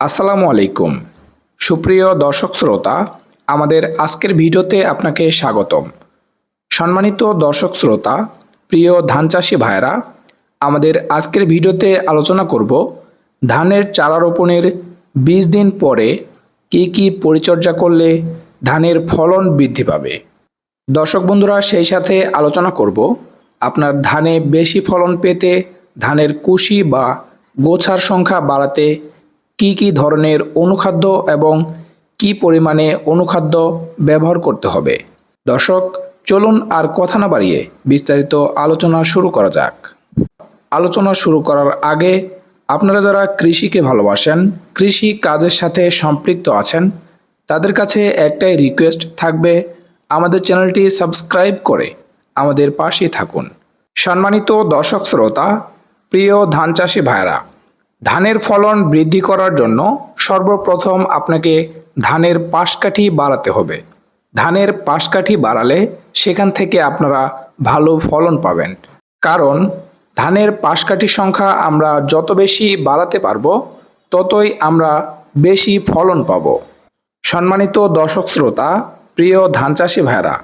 আসসালামু আলাইকুম। সুপ্রিয় দর্শক শ্রোতা, আমাদের আজকের ভিডিওতে আপনাকে স্বাগতম। সম্মানিত দর্শক শ্রোতা, প্রিয় ধান চাষি ভাইরা আমাদের আজকের ভিডিওতে আলোচনা করব ধানের চারা রোপণের বিশ দিন পরে কি কি পরিচর্যা করলে ধানের ফলন বৃদ্ধি পাবে। দর্শক বন্ধুরা, সেই সাথে আলোচনা করব আপনার ধানে বেশি ফলন পেতে ধানের কুশি বা গোছার সংখ্যা বাড়াতে কি কি ধরনের অনুখাদ্য এবং কি পরিমাণে অনুখাদ্য ব্যবহার করতে হবে? দর্শক, চলুন আর কথা না বাড়িয়ে বিস্তারিত আলোচনা শুরু করা যাক। আলোচনা শুরু করার আগে আপনারা যারা কৃষিকে ভালোবাসেন, কৃষি কাজের সাথে সম্পৃক্ত আছেন, তাদের কাছে একটাই রিকোয়েস্ট থাকবে, আমাদের চ্যানেলটি সাবস্ক্রাইব করে আমাদের পাশেই থাকুন। সম্মানিত দর্শক, শ্রোতা, প্রিয় ধান চাষি ভাইরা ধানের ফলন বৃদ্ধি করার জন্য সর্বপ্রথম আপনাকে ধানের পাশকাঠি বাড়াতে হবে। ধানের পাশকাঠি বাড়ালে সেখান থেকে আপনারা ভালো ফলন পাবেন। কারণ ধানের পাশকাঠি সংখ্যা আমরা যত বেশি বাড়াতে পারব, ততই আমরা বেশি ফলন পাব। সম্মানিত দর্শক শ্রোতা, প্রিয় ধান চাষি ভাইরা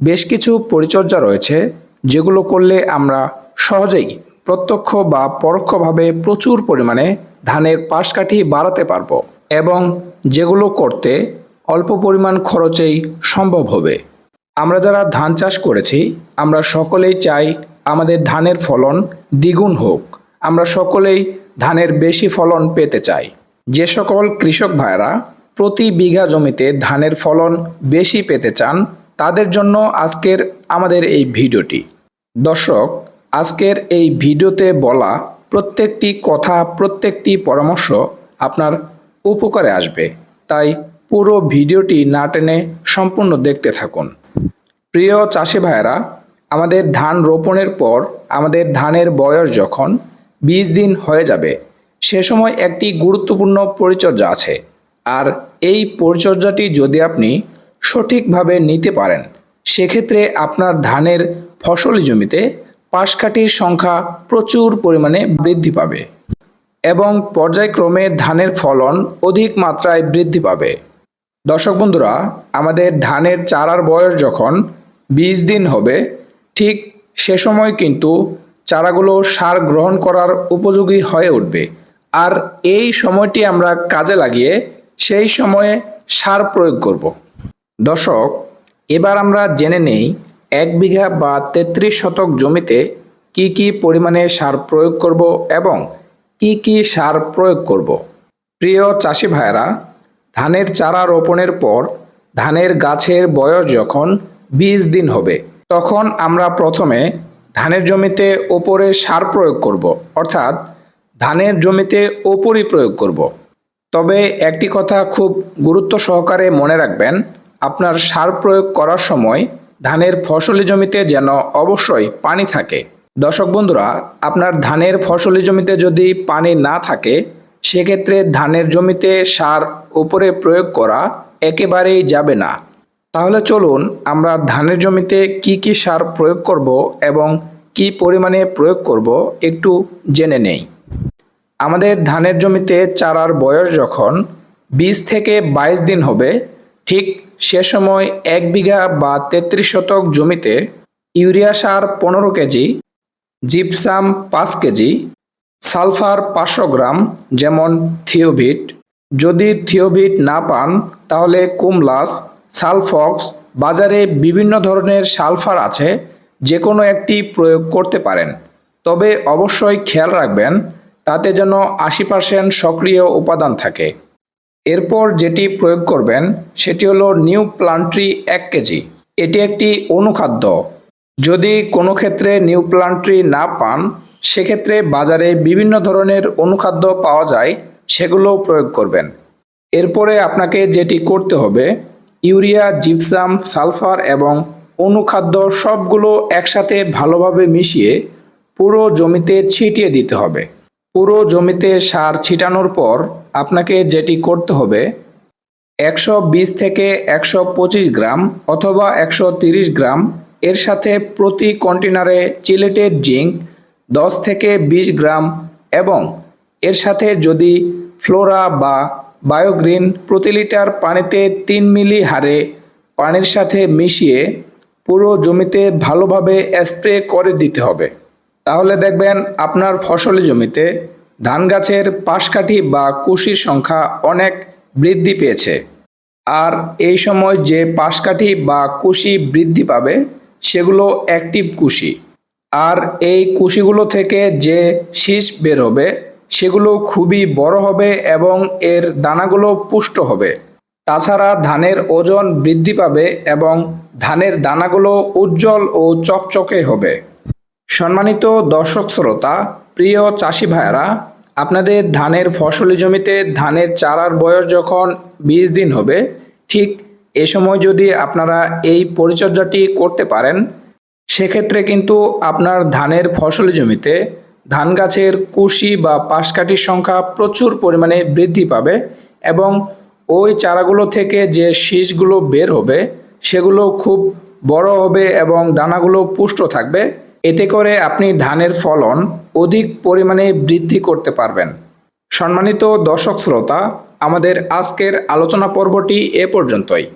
বেশ কিছু পরিচর্যা রয়েছে যেগুলো করলে আমরা সহজেই প্রত্যক্ষ বা পরোক্ষভাবে প্রচুর পরিমাণে ধানের পাশকাঠি বাড়াতে পারব এবং যেগুলো করতে অল্প পরিমাণ খরচেই সম্ভব হবে। আমরা যারা ধান চাষ করেছি, আমরা সকলেই চাই আমাদের ধানের ফলন দ্বিগুণ হোক। আমরা সকলেই ধানের বেশি ফলন পেতে চাই। যে সকল কৃষক ভাইরা প্রতি বিঘা জমিতে ধানের ফলন বেশি পেতে চান, তাদের জন্য আজকের আমাদের এই ভিডিওটি। দর্শক আজকের এই ভিডিওতে বলা প্রত্যেকটি কথা, প্রত্যেকটি পরামর্শ আপনার উপকারে আসবে। তাই পুরো ভিডিওটি না টেনে সম্পূর্ণ দেখতে থাকুন। প্রিয় চাষি ভাইয়েরা, আমাদের ধান রোপণের পর আমাদের ধানের বয়স যখন বিশ দিন হয়ে যাবে, সে সময় একটি গুরুত্বপূর্ণ পরিচর্যা আছে। আর এই পরিচর্যাটি যদি আপনি সঠিকভাবে নিতে পারেন, সেক্ষেত্রে আপনার ধানের ফসল জমিতে পাশকাঠির সংখ্যা প্রচুর পরিমাণে বৃদ্ধি পাবে এবং পর্যায়ক্রমে ধানের ফলন অধিক মাত্রায় বৃদ্ধি পাবে। দর্শক বন্ধুরা, আমাদের ধানের চারার বয়স যখন বিশ দিন হবে, ঠিক সে সময় কিন্তু চারাগুলো সার গ্রহণ করার উপযোগী হয়ে উঠবে। আর এই সময়টি আমরা কাজে লাগিয়ে সেই সময়ে সার প্রয়োগ করব। দর্শক, এবার আমরা জেনে নেই এক বিঘা বা তেত্রিশ শতক জমিতে কি কি পরিমাণে সার প্রয়োগ করব এবং কি কি সার প্রয়োগ করব? প্রিয় চাষি ভাইয়েরা, ধানের চারা রোপণের পর ধানের গাছের বয়স যখন বিশ দিন হবে, তখন আমরা প্রথমে ধানের জমিতে ওপরে সার প্রয়োগ করব, অর্থাৎ ধানের জমিতে ওপরই প্রয়োগ করব। তবে একটি কথা খুব গুরুত্ব সহকারে মনে রাখবেন, আপনার সার প্রয়োগ করার সময় ধানের ফসলি জমিতে যেন অবশ্যই পানি থাকে। দর্শক বন্ধুরা, আপনার ধানের ফসলি জমিতে যদি পানি না থাকে, সেক্ষেত্রে ধানের জমিতে সার উপরে প্রয়োগ করা একেবারেই যাবে না। তাহলে চলুন আমরা ধানের জমিতে কি কি সার প্রয়োগ করব এবং কি পরিমাণে প্রয়োগ করব একটু জেনে নেই। আমাদের ধানের জমিতে চারার বয়স যখন বিশ থেকে বাইশ দিন হবে, ঠিক সে সময় এক বিঘা বা তেত্রিশ শতক জমিতে ইউরিয়া সার পনেরো কেজি, জিপসাম পাঁচ কেজি, সালফার পাঁচশো গ্রাম যেমন থিওভিট। যদি থিওভিট না পান, তাহলে কুমলাস, সালফক্স, বাজারে বিভিন্ন ধরনের সালফার আছে যে কোনো একটি প্রয়োগ করতে পারেন। তবে অবশ্যই খেয়াল রাখবেন, তাতে যেন আশি পার্সেন্ট সক্রিয় উপাদান থাকে। এরপর যেটি প্রয়োগ করবেন, সেটি হলো নিউ প্লান্ট্রি এক কেজি। এটি একটি অনুখাদ্য। যদি কোনো ক্ষেত্রে নিউ প্লান্ট্রি না পান, সেক্ষেত্রে বাজারে বিভিন্ন ধরনের অনুখাদ্য পাওয়া যায় সেগুলো প্রয়োগ করবেন। এরপরে আপনাকে যেটি করতে হবে, ইউরিয়া, জিপসাম, সালফার এবং অনুখাদ্য সবগুলো একসাথে ভালোভাবে মিশিয়ে পুরো জমিতে ছিটিয়ে দিতে হবে। পুরো জমিতে সার ছিটানোর পর আপনাকে যেটি করতে হবে, একশো বিশ থেকে একশো পঁচিশ গ্রাম অথবা একশো তিরিশ গ্রাম, এর সাথে প্রতি কন্টেনারে চিলেটেড জিঙ্ক দশ থেকে বিশ গ্রাম এবং এর সাথে যদি ফ্লোরা বা বায়োগ্রিন প্রতি লিটার পানিতে তিন মিলি হারে পানির সাথে মিশিয়ে পুরো জমিতে ভালোভাবে স্প্রে করে দিতে হবে। তাহলে দেখবেন আপনার ফসলি জমিতে ধান গাছের পাশকাঠি বা কুশির সংখ্যা অনেক বৃদ্ধি পেয়েছে। আর এই সময় যে পাশকাঠি বা কুশি বৃদ্ধি পাবে, সেগুলো অ্যাক্টিভ কুশি। আর এই কুশিগুলো থেকে যে শীষ বের হবে, সেগুলো খুবই বড় হবে এবং এর দানাগুলো পুষ্ট হবে। তাছাড়া ধানের ওজন বৃদ্ধি পাবে এবং ধানের দানাগুলো উজ্জ্বল ও চকচকে হবে। সম্মানিত দর্শক শ্রোতা, প্রিয় চাষি ভাইয়েরা, আপনাদের ধানের ফসলি জমিতে ধানের চারার বয়স যখন বিশ দিন হবে, ঠিক এ সময় যদি আপনারা এই পরিচর্যাটি করতে পারেন, সেক্ষেত্রে কিন্তু আপনার ধানের ফসলি জমিতে ধান গাছের কুশি বা পাশকাঠির সংখ্যা প্রচুর পরিমাণে বৃদ্ধি পাবে এবং ওই চারাগুলো থেকে যে শীষগুলো বের হবে, সেগুলো খুব বড় হবে এবং দানাগুলো পুষ্ট থাকবে। এতে করে আপনি ধানের ফলন অধিক পরিমাণে বৃদ্ধি করতে পারবেন। সম্মানিত দর্শক শ্রোতা, আমাদের আজকের আলোচনা পর্বটি এ পর্যন্তই।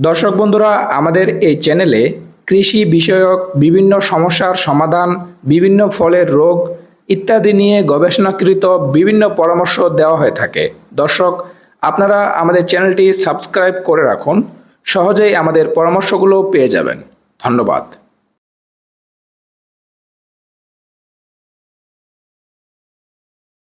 দর্শক বন্ধুরা, আমাদের এই চ্যানেলে কৃষি বিষয়ক বিভিন্ন সমস্যার সমাধান, বিভিন্ন ফলের রোগ ইত্যাদি নিয়ে গবেষণাকৃত বিভিন্ন পরামর্শ দেওয়া হয়ে থাকে। দর্শক, আপনারা আমাদের চ্যানেলটি সাবস্ক্রাইব করে রাখুন, সহজেই আমাদের পরামর্শগুলো পেয়ে যাবেন। ধন্যবাদ।